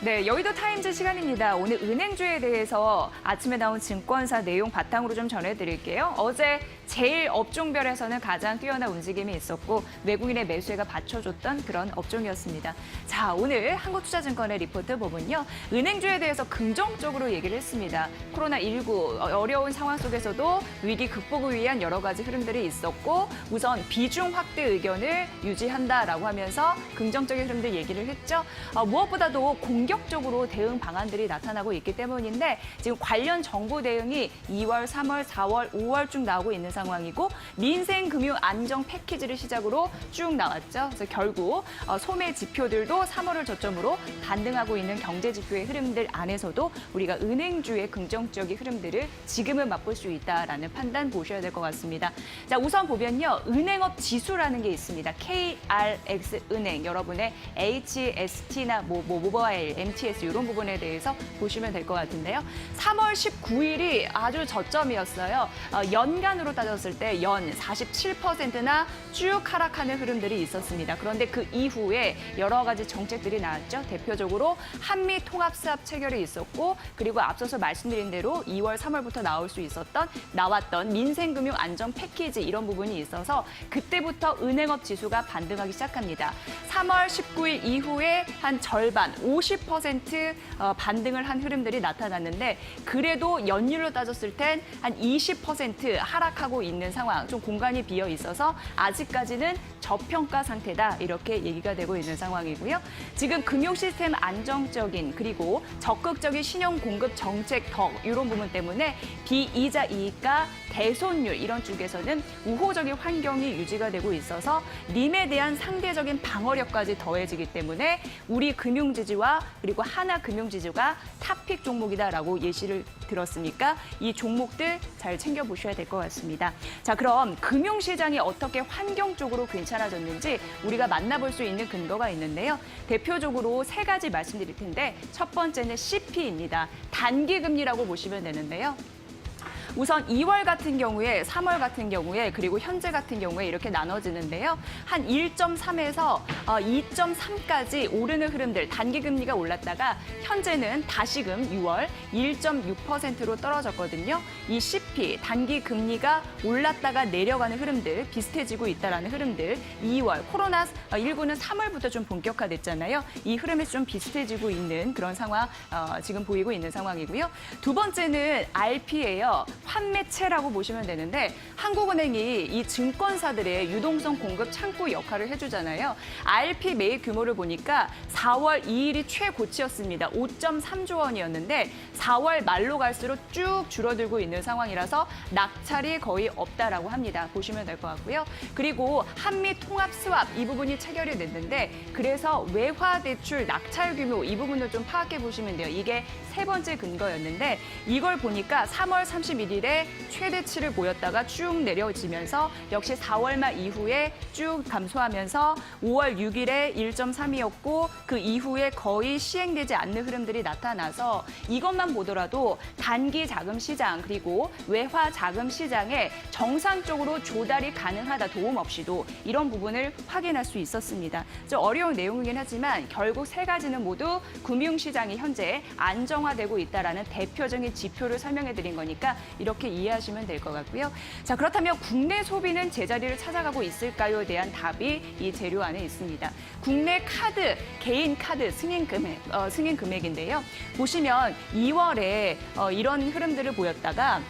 네, 여의도 타임즈 시간입니다. 오늘 은행주에 대해서 아침에 나온 증권사 내용 바탕으로 좀 전해드릴게요. 어제 제일 업종별에서는 가장 뛰어난 움직임이 있었고 외국인의 매수세가 받쳐줬던 그런 업종이었습니다. 자, 오늘 한국투자증권의 리포트 보면요. 은행주에 대해서 긍정적으로 얘기를 했습니다. 코로나19 어려운 상황 속에서도 위기 극복을 위한 여러 가지 흐름들이 있었고 우선 비중 확대 의견을 유지한다라고 하면서 긍정적인 흐름들 얘기를 했죠. 어, 무엇보다도 공격적으로 대응 방안들이 나타나고 있기 때문인데 지금 관련 정부 대응이 2월, 3월, 4월, 5월 쭉 나오고 있는 상황이고 민생 금융 안정 패키지를 시작으로 쭉 나왔죠. 그래서 결국 어, 소매 지표들도 3월을 저점으로 반등하고 있는 경제 지표의 흐름들 안에서도 우리가 은행주의 긍정적인 흐름들을 지금은 맛볼 수 있다라는 판단 보셔야 될 것 같습니다. 자, 우선 보면요. 은행업 지수라는 게 있습니다. KRX 은행 여러분의 HST나 뭐, 뭐 모바일, MTS 이런 부분에 대해서 보시면 될 것 같은데요. 3월 19일이 아주 저점이었어요. 어, 연간으로 따 졌을 때 연 47%나 쭉 하락하는 흐름들이 있었습니다. 그런데 그 이후에 여러 가지 정책들이 나왔죠. 대표적으로 한미 통합 수합 체결이 있었고 그리고 앞서서 말씀드린 대로 2월, 3월부터 나올 수 있었던 나왔던 민생금융 안정 패키지 이런 부분이 있어서 그때부터 은행업 지수가 반등하기 시작합니다. 3월 19일 이후에 한 절반, 50% 어, 반등을 한 흐름들이 나타났는데 그래도 연율로 따졌을 땐 한 20% 하락하고 있는 상황, 좀 공간이 비어 있어서 아직까지는 저평가 상태다 이렇게 얘기가 되고 있는 상황이고요. 지금 금융 시스템 안정적인 그리고 적극적인 신용 공급 정책 덕 이런 부분 때문에 비이자 이익과 대손율 이런 쪽에서는 우호적인 환경이 유지가 되고 있어서 림에 대한 상대적인 방어력까지 더해지기 때문에 우리 금융지주와 그리고 하나 금융지주가 탑픽 종목이다라고 예시를 들었으니까 이 종목들 잘 챙겨보셔야 될 것 같습니다. 자, 그럼 금융시장이 어떻게 환경적으로 괜찮 아졌는지 우리가 만나볼 수 있는 근거가 있는데요. 대표적으로 세 가지 말씀드릴 텐데 첫 번째는 CP입니다. 단기 금리라고 보시면 되는데요. 우선 2월 같은 경우에 3월 같은 경우에 그리고 현재 같은 경우에 이렇게 나눠지는데요. 한 1.3에서 2.3까지 오르는 흐름들 단기 금리가 올랐다가 현재는 다시금 6월 1.6%로 떨어졌거든요. 이 CP 단기 금리가 올랐다가 내려가는 흐름들 비슷해지고 있다라는 흐름들 2월 코로나 19는 3월부터 좀 본격화됐잖아요. 이 흐름이 좀 비슷해지고 있는 그런 상황 어, 지금 보이고 있는 상황이고요. 두 번째는 RP예요. 환매체라고 보시면 되는데 한국은행이 이 증권사들의 유동성 공급 창구 역할을 해주잖아요. RP 매입 규모를 보니까 4월 2일이 최고치였습니다. 5.3조 원이었는데 4월 말로 갈수록 쭉 줄어들고 있는 상황이라서 낙찰이 거의 없다라고 합니다. 보시면 될 것 같고요. 그리고 한미 통합 스왑 이 부분이 체결이 됐는데 그래서 외화 대출 낙찰 규모 이 부분을 좀 파악해 보시면 돼요. 이게 세 번째 근거였는데 이걸 보니까 3월 31일 에 최대치를 보였다가 쭉 내려지면서 역시 4월 말 이후에 쭉 감소하면서 5월 6일에 1.3이었고 그 이후에 거의 시행되지 않는 흐름들이 나타나서 이것만 보더라도 단기 자금 시장 그리고 외화 자금 시장에 정상적으로 조달이 가능하다 도움 없이도 이런 부분을 확인할 수 있었습니다. 좀 어려운 내용이긴 하지만 결국 세 가지는 모두 금융 시장이 현재 안정화되고 있다라는 대표적인 지표를 설명해 드린 거니까 이렇게 이해하시면 될 것 같고요. 자, 그렇다면 국내 소비는 제자리를 찾아가고 있을까요에 대한 답이 이 재료 안에 있습니다. 국내 카드, 개인 카드 승인 금액, 어, 승인 금액인데요. 보시면 2월에 어, 이런 흐름들을 보였다가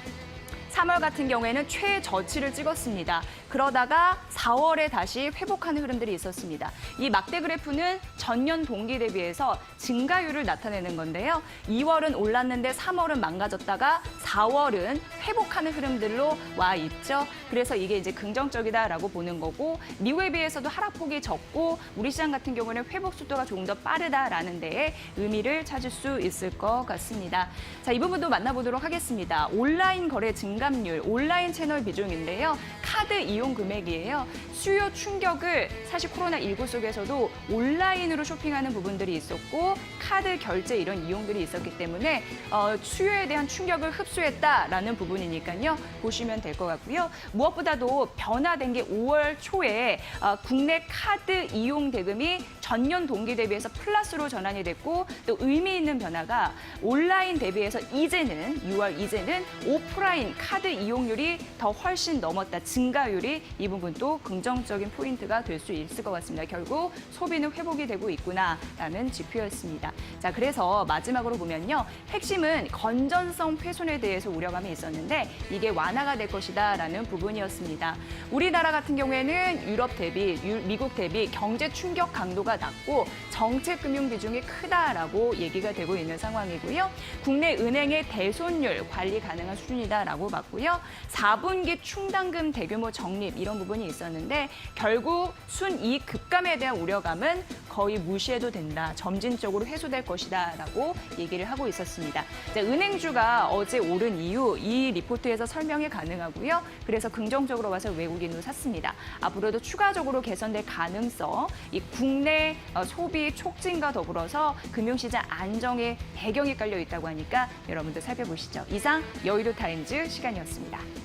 3월 같은 경우에는 최저치를 찍었습니다. 그러다가 4월에 다시 회복하는 흐름들이 있었습니다. 이 막대 그래프는 전년 동기 대비해서 증가율을 나타내는 건데요. 2월은 올랐는데 3월은 망가졌다가 4월은 회복하는 흐름들로 와 있죠. 그래서 이게 이제 긍정적이다라고 보는 거고 미국에 비해서도 하락폭이 적고 우리 시장 같은 경우는 회복 속도가 조금 더 빠르다라는 데에 의미를 찾을 수 있을 것 같습니다. 자, 이 부분도 만나보도록 하겠습니다. 온라인 거래 증 감률, 온라인 채널 비중인데요. 카드 이용 금액이에요. 수요 충격을 사실 코로나19 속에서도 온라인으로 쇼핑하는 부분들이 있었고 카드 결제 이런 이용들이 있었기 때문에 어, 수요에 대한 충격을 흡수했다라는 부분이니까요. 보시면 될 것 같고요. 무엇보다도 변화된 게 5월 초에 어, 국내 카드 이용 대금이 전년 동기 대비해서 플러스로 전환이 됐고 또 의미 있는 변화가 온라인 대비해서 이제는 6월 이제는 오프라인 카드 이용률이 더 훨씬 넘었다. 증 가율이 이 부분도 긍정적인 포인트가 될 수 있을 것 같습니다. 결국 소비는 회복이 되고 있구나라는 지표였습니다. 자, 그래서 마지막으로 보면요. 핵심은 건전성 훼손에 대해서 우려감이 있었는데 이게 완화가 될 것이다라는 부분이었습니다. 우리나라 같은 경우에는 유럽 대비, 유- 미국 대비 경제 충격 강도가 낮고 정책 금융 비중이 크다라고 얘기가 되고 있는 상황이고요. 국내 은행의 대손율 관리 가능한 수준이다라고 봤고요. 4분기 충당금 대 규모 적립 이런 부분이 있었는데 결국 순이익 급감에 대한 우려감은 거의 무시해도 된다. 점진적으로 해소될 것이다라고 얘기를 하고 있었습니다. 은행주가 어제 오른 이유 이 리포트에서 설명이 가능하고요. 그래서 긍정적으로 와서 외국인으로 샀습니다. 앞으로도 추가적으로 개선될 가능성, 이 국내 어, 소비 촉진과 더불어서 금융시장 안정의 배경이 깔려 있다고 하니까 여러분들 살펴보시죠. 이상 여의도 타임즈 시간이었습니다.